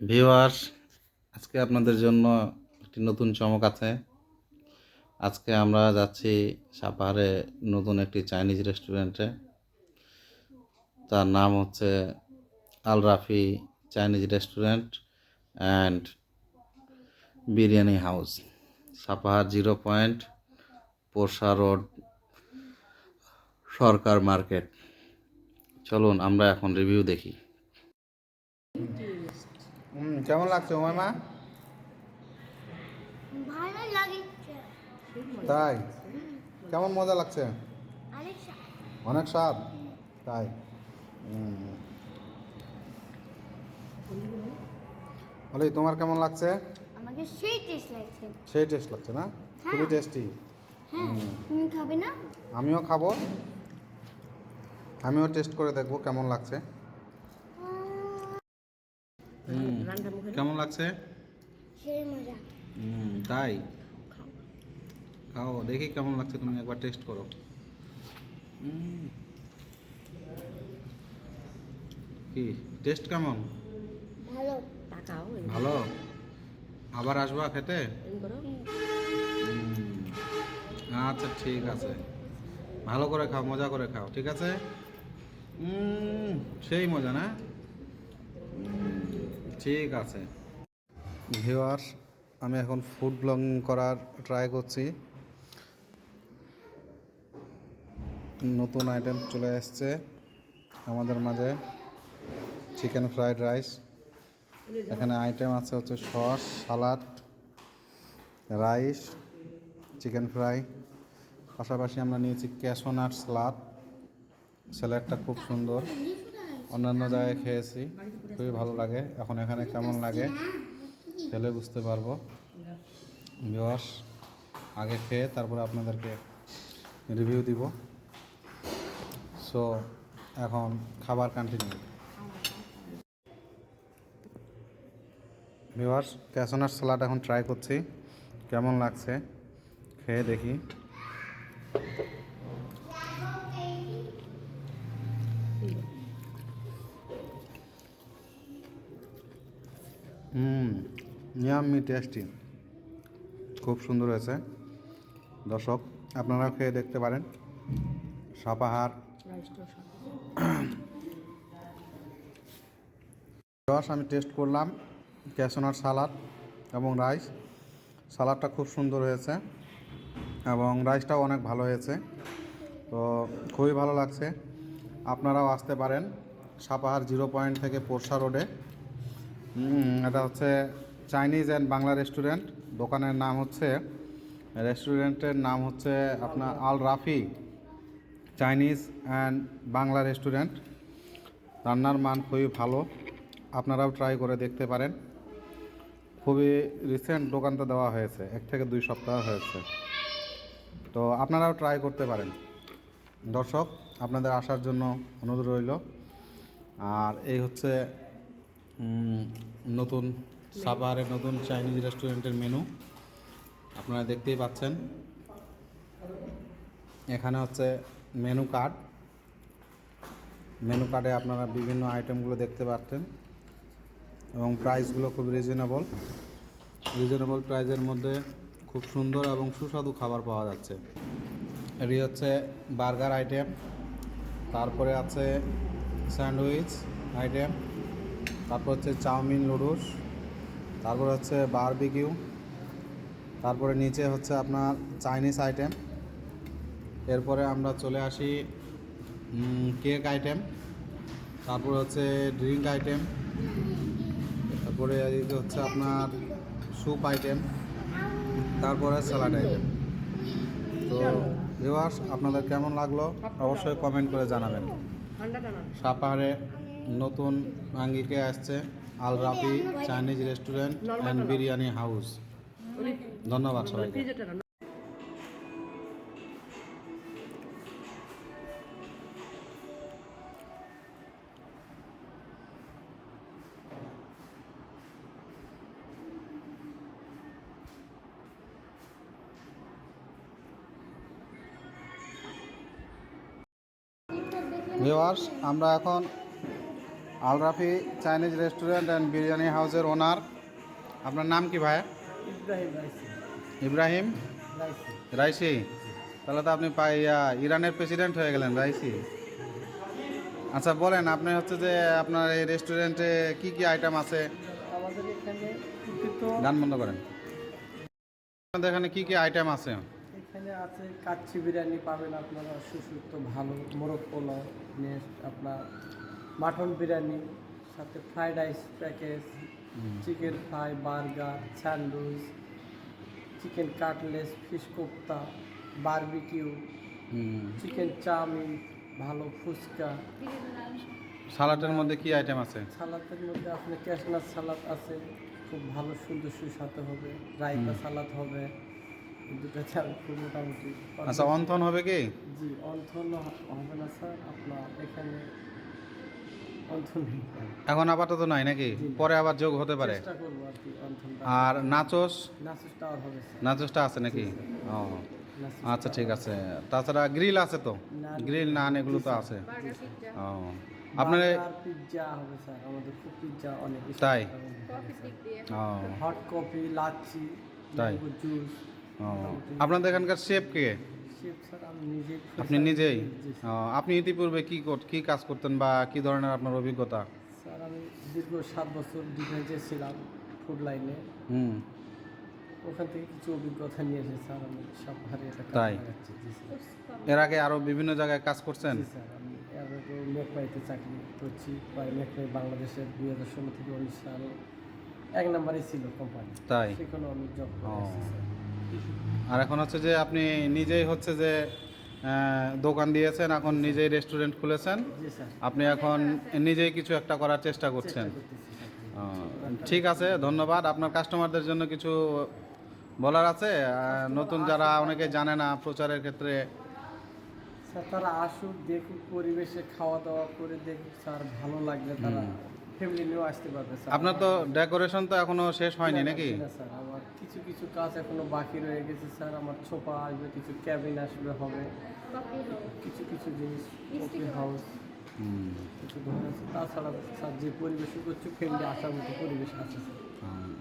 Viewers, আজকে আপনাদের জন্য একটি নতুন চমক আছে। আজকে আমরা যাচ্ছি সাপাহারে নতুন একটি চাইনিজ রেস্টুরেন্টে। তার নাম হচ্ছে Al Rafi Chinese restaurant and biryani house. Sapahar zero point, Porsha road, Sarkar market. চলুন, আমরা এখন রিভিউ দেখি। হুম কেমন লাগছে ওমাইমা ভালো লাগছে। তাই? কেমন মজা লাগছে? অনেক স্বাদ। তাই। বলি তোমার কেমন লাগছে? আমাকে সেই টেস্ট লাগছে। সেই টেস্ট লাগছে না? খুবই হ্যাঁ। টেস্টি হ্যাঁ তুমি খাবে না? আমিও খাব। আমিও টেস্ট করে দেখব কেমন লাগছে। কেমন লাগছে? মজা। হুম তাই? খাও দেখি কেমন লাগছে তুমি একবার টেস্ট করো। কি টেস্ট কেমন? ভালো। ভালো? আবার আসবা খেতে? আচ্ছা ঠিক আছে। ভালো করে খাও মজা করে খাও ঠিক আছে? সেই মজা না? ঠিক আছে। ভিওয়ার আমি এখন ফুড ব্লগিং করার ট্রাই করছি। নতুন আইটেম চলে এসছে আমাদের মাঝে। চিকেন ফ্রাইড রাইস এখানে আইটেম আছে হচ্ছে sauce salad rice chicken fry পাশাপাশি আমরা নিয়েছি ক্যাশোনাট স্লাদ স্যালাডটা খুব সুন্দর। অন্যান্য জায়গায় খেয়েছি, খুবই ভালো লাগে। এখন এখানে কেমন লাগে, খেলে বুঝতে পারব। বিবাস আগে খেয়ে তারপরে আপনাদেরকে রিভিউ দিব। সো এখন খাবার continue viewers cashew nut salad এখন ট্রাই করছি। কেমন লাগছে, খেয়ে দেখি। ইয়াম্মি টেস্টি খুব সুন্দর হয়েছে। দর্শক, আপনারাও খেয়ে দেখতে পারেন। সাপাহার। রস আমি টেস্ট করলাম ক্যাশোনাট সালাদ এবং রাইস। সালাদটা খুব সুন্দর হয়েছে এবং রাইসটাও অনেক ভালো হয়েছে। তো খুবই ভালো লাগছে। আপনারাও আসতে পারেন সাপাহার জিরো পয়েন্ট থেকে পোরশা রোডে। এটা হচ্ছে চাইনিজ অ্যান্ড বাংলা রেস্টুরেন্ট দোকানের নাম হচ্ছে রেস্টুরেন্টের নাম হচ্ছে আপনার Al Rafi Chinese and Bangla restaurant রান্নার মান খুবই ভালো। আপনারাও ট্রাই করে দেখতে পারেন। খুবই রিসেন্ট দোকানটা দেওয়া হয়েছে, এক থেকে দুই সপ্তাহ হয়েছে। তো আপনারাও ট্রাই করতে পারেন। দর্শক, আপনাদের আসার জন্য অনুরোধ রইল। আর এই হচ্ছে নতুন সাপাহারের নতুন চাইনিজ রেস্টুরেন্টের মেনু আপনারা দেখতেই পাচ্ছেন। এখানে হচ্ছে মেনু কার্ড মেনু কার্ডে আপনারা বিভিন্ন আইটেমগুলো দেখতে পাচ্ছেন। এবং প্রাইসগুলো খুব রিজনেবল রিজনেবল প্রাইসের মধ্যে খুব সুন্দর এবং সুস্বাদু খাবার পাওয়া যাচ্ছে। এটি হচ্ছে বার্গার আইটেম তারপরে আছে স্যান্ডউইচ আইটেম তারপর হচ্ছে চাউমিন, নুডলস। তারপর হচ্ছে বারবিকিউ তারপরে নিচে হচ্ছে আপনার চাইনিজ আইটেম। এরপরে আমরা চলে আসি কেক আইটেম তারপরে হচ্ছে ড্রিঙ্ক আইটেম তারপরে এদিকে হচ্ছে আপনার স্যুপ আইটেম তারপরে স্যালাড আইটেম। তো ভিউয়ার্স আপনাদের কেমন লাগল অবশ্যই কমেন্ট করে জানাবেন। সাপাহারে নতুন আঙ্গিকে আসছে। Al Rafi Chinese restaurant and biryani house. ধন্যবাদ সবাইকে। ভিওয়ার্স আমরা এখন Al Rafi Chinese restaurant and biryani হাউসের ওনার। আপনার নাম কি ভাই ইব্রাহিম রাইসি। তাহলে তো আপনি ইরানের প্রেসিডেন্ট হয়ে গেলেন রাইসি। আচ্ছা বলেন আপনি হচ্ছে যে আপনার এই রেস্টুরেন্টে কি কি আইটেম আছে? গান বন্ধ করেন। আপনাদের এখানে কি কি আইটেম আছে? এখানে আছে কাচ্চি বিরিয়ানি পাবেন আপনারা সুসুক্ত ভালো মোরগ পোলাও নেক্সট আপনার মাটন বিরিয়ানি সাথে fried rice package chicken fry burger sandwich chicken cutlets fish kofta barbecue chicken chow mein ভালো ফুচকা। সালাটের মধ্যে কি আইটেম আছে? সালাদের মধ্যে আপনার ক্যাশনার সালাদ আছে খুব ভালো সুন্দর সুস্বাদু হবে। রায়তা সালাদ হবে দুটো চাল খুব মোটামুটি। আচ্ছা অন্থন হবে কি? জি অন্থন হবে না স্যার। আপনার এখানে। এখন আপাতত নাই নাকি? পরে আবার যোগ হতে পারে। আর নাচোস? নাচোসটা আছে নাকি? ও আচ্ছা ঠিক আছে। তাছাড়া গ্রিল আছে তো। গ্রিল নান এগুলো তো আছে। ও আপনার পিৎজা হবে স্যার আমাদের খুব পিৎজা অনেক তাই? ও। হট কফি লাচ্ছি তাই? জুস ও। আপনাদের এখানকার শেফ কে শেফ স্যার আমি নিজেই আপনি নিজেই? আপনি ইতিপূর্বে কি কি কাজ করতেন বা কি ধরনের আপনার অভিজ্ঞতা? স্যার আমি দীর্ঘ সাত বছর ডিফেন্সে ছিলাম ফুড লাইনে হুম। ওখান থেকে কিছু অভিজ্ঞতা নিয়ে এসে স্যার আমি সব একটা তাই? এর আগে আরও বিভিন্ন জায়গায় কাজ করছেন? স্যার আমি এর আগে চাকরি করছি প্রায় মেকমাই বাংলাদেশের দুই হাজার ষোলো থেকে উনিশ সাল। এক নম্বরে ছিল কোম্পানি তাই? সেখানে আমি জব আর এখন হচ্ছে যে আপনি নিজেই হচ্ছে যে দোকান দিয়েছেন এখন নিজেই রেস্টুরেন্ট খুলেছেন। আপনি এখন নিজেই কিছু একটা করার চেষ্টা করছেন। ঠিক আছে ধন্যবাদ। আপনার কাস্টমারদের জন্য কিছু বলার আছে? নতুন যারা অনেকে জানে না প্রচারের ক্ষেত্রে। স্যার তারা আসুক দেখুক পরিবেশে খাওয়া দাওয়া করে দেখুক স্যার ভালো লাগলে তারা ফ্যামিলি নিয়েও আসতে পারবে স্যার আপনার তো ডেকোরেশন তো এখনও শেষ হয়নি নাকি? না স্যার আমার কিছু কিছু কাজ এখনও বাকি রয়ে গেছে স্যার আমার ছোপা আসবে কিছু ক্যাবিন আসবে হবে। কিছু কিছু জিনিস কফি হাউস হুম, কিছু ধরে আছে। তাছাড়া স্যার যে পরিবেশ করছি ফ্যামিলি আসার মতো পরিবেশ আছে স্যার হুম।